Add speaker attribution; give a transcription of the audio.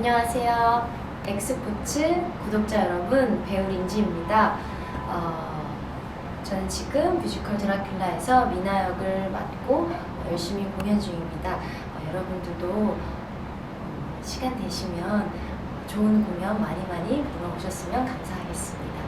Speaker 1: 안녕하세요. 엑스포츠 구독자 여러분, 배우 린지입니다. 어, 저는 지금 뮤지컬 드라큘라에서 미나 역을 맡고 열심히 공연 중입니다. 어, 여러분들도 어, 시간 되시면 좋은 공연 많이 많이 보러 오셨으면 감사하겠습니다.